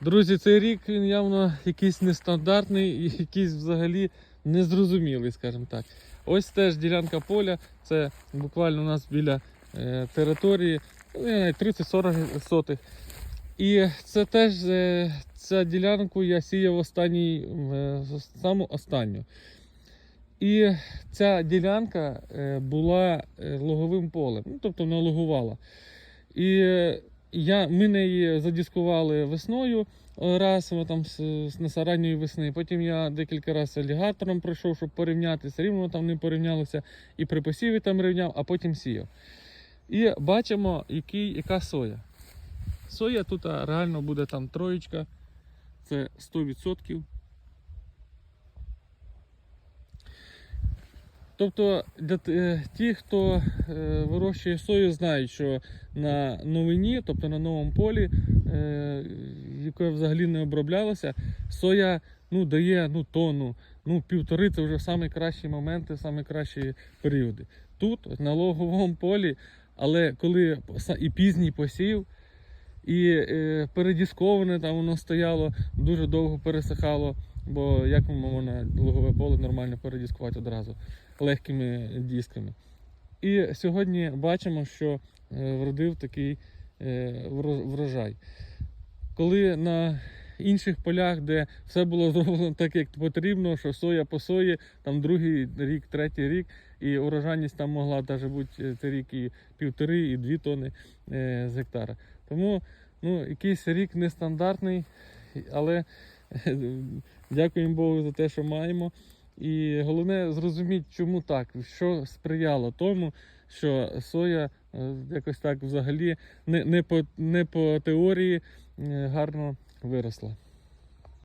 Друзі, цей рік він явно якийсь нестандартний і якийсь взагалі незрозумілий, скажімо так. Ось теж ділянка поля, це буквально у нас біля е, території, ну, я навіть 30-40 сотих. І це теж е, ця ділянку я сіяв останній, е, саму останню. І ця ділянка е, була е, логовим полем, ну, тобто вона логувала. І е, я, ми неї задіскували весною е, раз, там з ранньої весни. Потім я декілька разів алігатором пройшов, щоб порівняти. Все рівно там не порівнялося. І при посіві там рівняв, а потім сіяв. І бачимо, який, яка соя. Соя тут реально буде там троєчка. Це 100%. Тобто для е, ті, хто е, вирощує сою, знають, що на новині, тобто на новому полі, е, яке взагалі не оброблялося, соя ну, дає ну, тонну, ну, півтори це вже найкращі моменти, найкращі періоди. Тут, на логовому полі, але коли і пізній посів, і передісковане там воно стояло, дуже довго пересихало, бо як можна логове поле нормально передіскувати одразу легкими дисками. І сьогодні бачимо, що е, вродив такий е, врожай. Коли на інших полях, де все було зроблено так, як потрібно, що соя по сої, там другий рік, третій рік, і урожайність там могла навіть бути е, цей рік і півтори, і дві тони з гектара. Тому ну, якийсь рік нестандартний, але дякуємо Богу за те, що маємо. І головне зрозуміти, чому так, що сприяло тому, що соя е, якось так взагалі не, не, по, не по теорії е, гарно виросла.